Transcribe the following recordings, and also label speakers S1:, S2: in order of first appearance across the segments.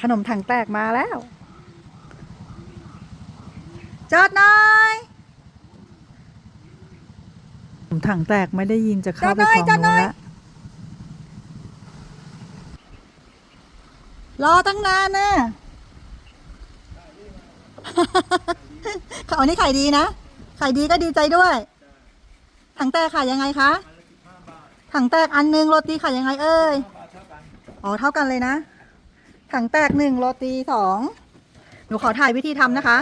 S1: ขนมถังแตกมาแล้ว จอดหน่อยขนมถังแตกไม่ได้ยินจะเข้าไป
S2: จอดหน่อย
S1: ของ
S2: จอดหน่
S1: นู้น
S2: อย
S1: แล้ว
S2: รอตั้งนานนะเขาอันนี้ขายดีนะขายดีก็ดีใจด้วย ถังแตกขายยังไงคะ ถังแตกอันหนึงโรตีขายยังไงเอ่ยอ๋อเท่ากันเลยนะ ถังแตกหนึ่งโรตีสองหนูขอถ่ายวิธีทำนะคะ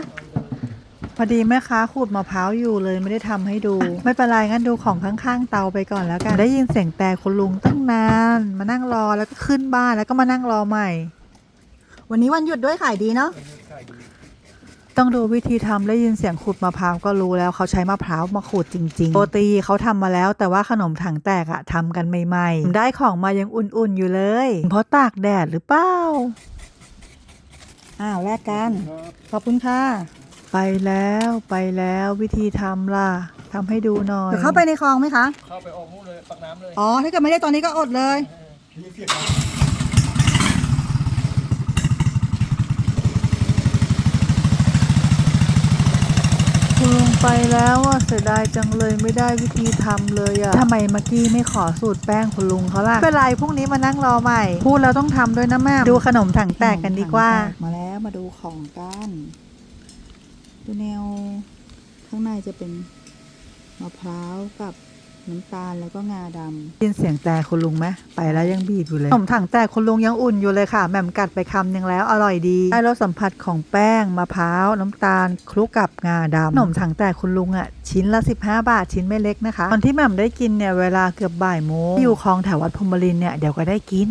S1: พอดีแม่ค้าขูดมะพร้าวอยู่เลยไม่ได้ทำให้ดู ไม่เป็นไรงั้นดูของข้างๆเตาไปก่อนแล้วกัน ได้ยินเสียงแต่คุณลุงตั้งนาน มานั่งรอแล้วก็ขึ้นบ้านแล้วก็มานั่งรอใหม่
S2: วันนี้วันหยุดด้วยขายดีเนาะ
S1: ต้องดูวิธีทำได้ยินเสียงขูดมะพร้าวก็รู้แล้วเขาใช้มะพร้าวมาขูดจริงๆโรตีเขาทำมาแล้ว แต่ว่าขนมถังแตกอะทำกันใหม่ๆ ได้ของมายังอุ่นๆอยู่เลย เพราะตากแดดหรือเปล่า
S2: อ้าวแลกกัน ขอบคุณค่ะ
S1: ไปแล้วไปแล้ววิธีทำล่ะทำให้ดูหน่อย
S2: เดี๋ยวเข้าไปในคลองไหมคะ
S3: เข้าไปออกนู่นเลยปักน้ำเลย
S2: อ๋อ ถ้าเกิดไม่ได้ตอนนี้ก็อดเลย
S3: นี่เสียบน้
S1: คุณลุง ไปแล้วอะเสียดายจังเลยไม่ได้วิธีทำเลยอะทำไมเมื่อกี้ไม่ขอสูตรแป้งคุณลุงเขาล่ะไม่เป็นไรพรุ่งนี้มานั่งรอใหม่ พูดแล้วต้องทำด้วยนะแม่ดูขนมถังแตกกันดีกว่า
S2: ถังแตกมาแล้วมาดูของกันดูแนวข้างในจะเป็นมะพร้าวกับ น้ำตาลแล้วก็งาดำ
S1: ยินเสียงแต่คุณลุงไหมไปแล้วยังบีบอยู่เลยขนมถังแตกคุณลุงยังอุ่นอยู่เลยค่ะแหม่มกัดไปคำหนึงแล้วอร่อยดีได้รสสัมผัสของแป้งมะพร้าวน้ำตาลคลุกกับงาดำขนมถังแตกคุณลุงอะชิ้นละ 15 บาทชิ้นไม่เล็กนะคะ ตอนที่แหม่มได้กินเนี่ยเวลาเกือบบ่ายโมงอยู่คลองแถววัดพรมรินเนี่ยเดี๋ยวก็ได้กิน